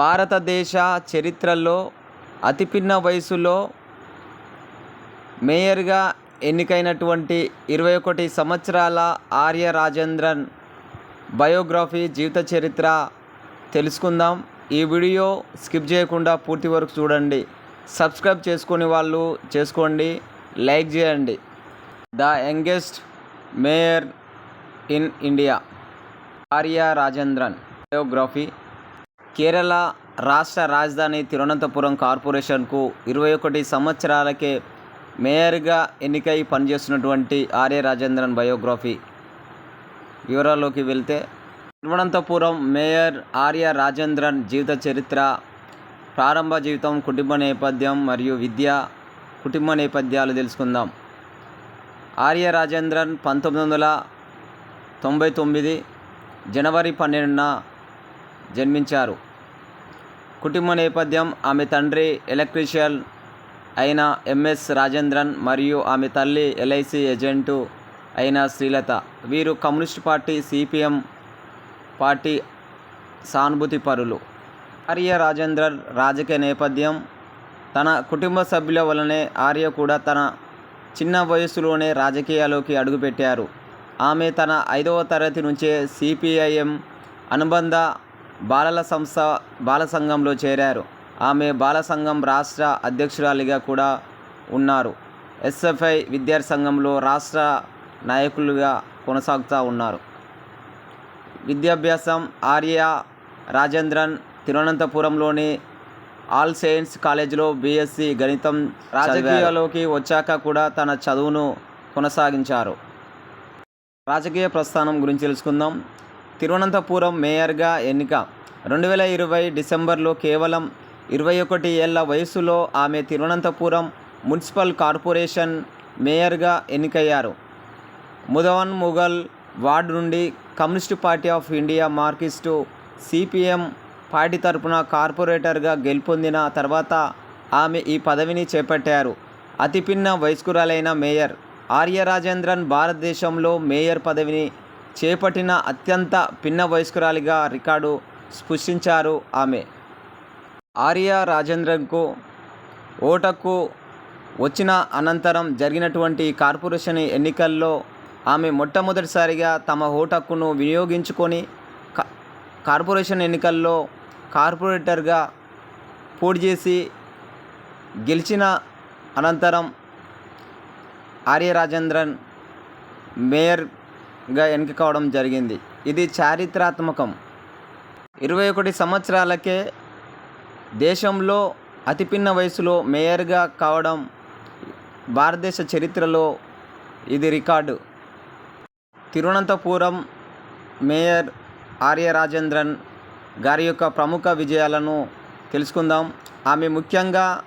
భారతదేశ చరిత్రలో అతి పిన్న వయసులో మేయర్గా ఎన్నికైనటువంటి ఇరవై ఒకటి సంవత్సరాల ఆర్య రాజేంద్రన్ బయోగ్రఫీ జీవిత చరిత్ర తెలుసుకుందాం. ఈ వీడియో స్కిప్ చేయకుండా పూర్తి వరకు చూడండి. సబ్స్క్రైబ్ చేసుకునే వాళ్ళు చేసుకోండి. లైక్ చేయండి. The youngest mayor in India Arya Rajendran biography Kerala రాష్ట్ర రాజధాని తిరువనంతపురం కార్పొరేషన్కు ఇరవై ఒకటి సంవత్సరాలకే మేయర్గా ఎన్నికై పనిచేస్తున్నటువంటి ఆర్య రాజేంద్రన్ బయోగ్రఫీ వివరాల్లోకి వెళ్తే తిరువనంతపురం మేయర్ ఆర్య రాజేంద్రన్ జీవిత చరిత్ర ప్రారంభ జీవితం కుటుంబ నేపథ్యం మరియు విద్య కుటుంబ నేపథ్యాలు తెలుసుకుందాం. ఆర్య రాజేంద్రన్ పంతొమ్మిది వందల తొంభై తొమ్మిది జనవరి పన్నెండున జన్మించారు. కుటుంబ నేపథ్యం ఆమె తండ్రి ఎలక్ట్రీషియన్ అయిన ఎంఎస్ రాజేంద్రన్ మరియు ఆమె తల్లి ఎల్ఐసి ఏజెంటు అయిన శ్రీలత. వీరు కమ్యూనిస్ట్ పార్టీ సిపిఎం పార్టీ సానుభూతి పరులు. ఆర్య రాజేంద్రన్ రాజకీయ నేపథ్యం తన కుటుంబ సభ్యుల వలనే ఆర్య కూడా తన చిన్న వయసులోనే రాజకీయాల్లోకి అడుగుపెట్టారు. ఆమె తన ఐదవ తరగతి నుంచే సిపిఐఎం అనుబంధ బాలల సంస్థ బాల సంఘంలో చేరారు. ఆమె బాల సంఘం రాష్ట్ర అధ్యక్షురాలిగా కూడా ఉన్నారు. ఎస్ఎఫ్ఐ విద్యార్థి సంఘంలో రాష్ట్ర నాయకులుగా కొనసాగుతూ ఉన్నారు. విద్యాభ్యాసం ఆర్య రాజేంద్రన్ తిరువనంతపురంలోని ఆల్ సెయింట్స్ కాలేజీలో బీఎస్సీ గణితం రాజకీయాల్లోకి వచ్చాక కూడా తన చదువును కొనసాగించారు. రాజకీయ ప్రస్థానం గురించి తెలుసుకుందాం. తిరువనంతపురం మేయర్గా ఎన్నిక. రెండు వేల ఇరవై డిసెంబర్లో కేవలం ఇరవై ఒకటి ఏళ్ళ వయసులో ఆమె తిరువనంతపురం మున్సిపల్ కార్పొరేషన్ మేయర్గా ఎన్నికయ్యారు. ముదవన్ ముఘల్ వార్డు నుండి Communist Party of India Marxist CPM party తరపున కార్పొరేటర్గా గెలుపొందిన తర్వాత ఆమె ఈ పదవిని చేపట్టారు. అతిపిన్న వయస్కురాలైన మేయర్ ఆర్య రాజేంద్రన్ భారతదేశంలో మేయర్ పదవిని చేపట్టిన అత్యంత పిన్న వయస్కురాలిగా రికార్డు స్పృశించారు ఆమె. ఆర్య రాజేంద్రన్కు ఓటకు వచ్చిన అనంతరం జరిగినటువంటి కార్పొరేషన్ ఎన్నికల్లో ఆమె మొట్టమొదటిసారిగా తమ ఓటక్కును వినియోగించుకొని కార్పొరేషన్ ఎన్నికల్లో కార్పొరేటర్గా పోటీ చేసి గెలిచిన అనంతరం ఆర్య రాజేంద్రన్ మేయర్ గా కావడం జరిగింది. ఇది చారిత్రాత్మకం. ఇరవై ఒకటి సంవత్సరాలకే దేశంలో అతిపిన్న వయసులో మేయర్గా కావడం భారతదేశ చరిత్రలో ఇది రికార్డు. తిరువనంతపురం మేయర్ ఆర్య రాజేంద్రన్ గారి యొక్క ప్రముఖ విజయాలను తెలుసుకుందాం. ఆమె ముఖ్యంగా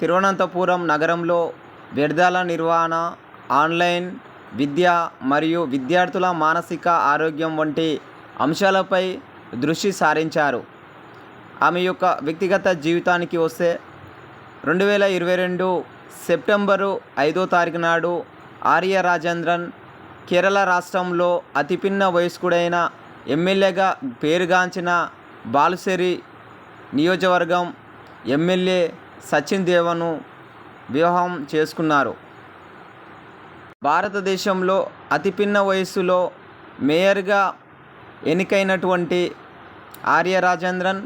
తిరువనంతపురం నగరంలో వ్యర్థాల నిర్వహణ ఆన్లైన్ విద్య మరియు విద్యార్థుల మానసిక ఆరోగ్యం వంటి అంశాలపై దృష్టి సారించారు. ఆమె యొక్క వ్యక్తిగత జీవితానికి వస్తే రెండు వేల ఇరవై రెండు సెప్టెంబరు ఐదో తారీఖు నాడు ఆర్య రాజేంద్రన్ కేరళ రాష్ట్రంలో అతిపిన్న వయస్కుడైన ఎమ్మెల్యేగా పేరుగాంచిన బాలుసేరి నియోజకవర్గం ఎమ్మెల్యే సచిన్ దేవను వివాహం చేసుకున్నారు. భారతదేశంలో అతి పిన్న వయస్సులో మేయర్గా ఎన్నికైనటువంటి ఆర్య రాజేంద్రన్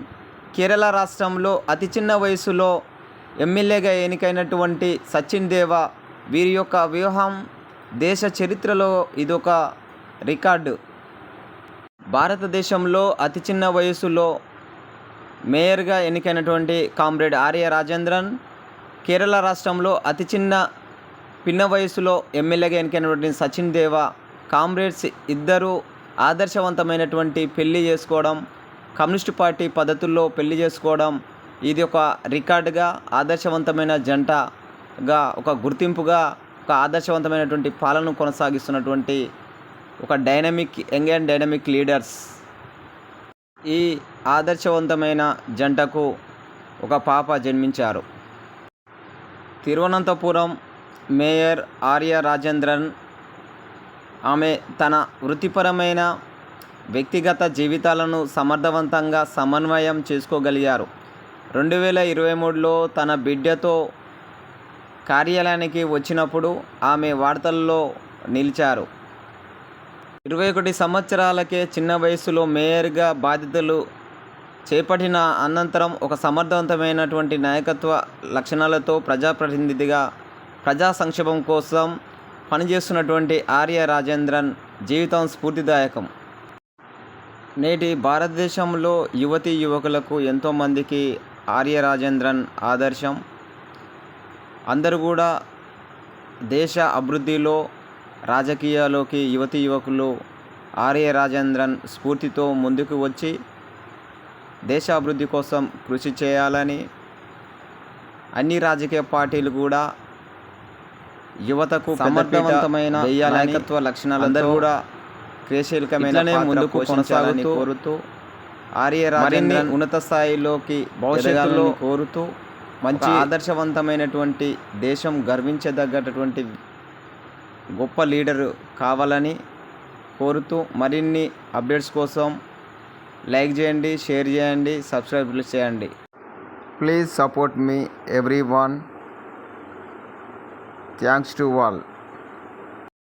కేరళ రాష్ట్రంలో అతి చిన్న వయసులో ఎమ్మెల్యేగా ఎన్నికైనటువంటి సచిన్ దేవ వీరి యొక్క వ్యూహం దేశ చరిత్రలో ఇదొక రికార్డు. భారతదేశంలో అతి చిన్న వయసులో మేయర్గా ఎన్నికైనటువంటి కామ్రేడ్ ఆర్య రాజేంద్రన్ కేరళ రాష్ట్రంలో అతి చిన్న పిన్న వయసులో ఎమ్మెల్యేగా ఎన్నికైనటువంటి సచిన్ దేవ కామ్రేడ్స్ ఇద్దరు ఆదర్శవంతమైనటువంటి పెళ్ళి చేసుకోవడం కమ్యూనిస్ట్ పార్టీ పద్ధతుల్లో పెళ్ళి చేసుకోవడం ఇది ఒక రికార్డుగా ఆదర్శవంతమైన జంటగా ఒక గుర్తింపుగా ఒక ఆదర్శవంతమైనటువంటి పాలన కొనసాగిస్తున్నటువంటి ఒక dynamic young and dynamic leaders. ఈ ఆదర్శవంతమైన జంటకు ఒక పాప జన్మించారు. తిరువనంతపురం మేయర్ ఆర్య రాజేంద్రన్ ఆమె తన వృత్తిపరమైన వ్యక్తిగత జీవితాలను సమర్థవంతంగా సమన్వయం చేసుకోగలిగారు. రెండు వేల ఇరవై మూడులో తన బిడ్డతో కార్యాలయానికి వచ్చినప్పుడు ఆమె వార్తల్లో నిలిచారు. ఇరవై ఒకటి సంవత్సరాలకే చిన్న వయసులో మేయర్గా బాధ్యతలు చేపట్టిన అనంతరం ఒక సమర్థవంతమైనటువంటి నాయకత్వ లక్షణాలతో ప్రజాప్రతినిధిగా ప్రజా సంక్షేమం కోసం పనిచేస్తున్నటువంటి ఆర్య రాజేంద్రన్ జీవితం స్ఫూర్తిదాయకం. నేటి భారతదేశంలో యువతి యువకులకు ఎంతోమందికి ఆర్య రాజేంద్రన్ ఆదర్శం. అందరూ కూడా దేశ అభివృద్ధిలో రాజకీయాల్లోకి యువతి యువకులు ఆర్య రాజేంద్రన్ స్ఫూర్తితో ముందుకు వచ్చి దేశ అభివృద్ధి కోసం కృషి చేయాలని అన్ని రాజకీయ పార్టీలు కూడా యువతకు సమర్థవంతమైన నాయకత్వ లక్షణాలు అందరూ కూడా క్రియాశీలకమైన ముందుకు కొనసాగుతూ కోరుతూ ఆర్య రాజేంద్రన్ ఉన్నత స్థాయిలోకి భవిష్యత్తులో కోరుతూ మంచి ఆదర్శవంతమైనటువంటి దేశం గర్వించదగ్గటువంటి గొప్ప లీడరు కావాలని కోరుతూ మరిన్ని అప్డేట్స్ కోసం లైక్ చేయండి షేర్ చేయండి సబ్స్క్రైబ్ చేయండి. Please support me everyone thanks to all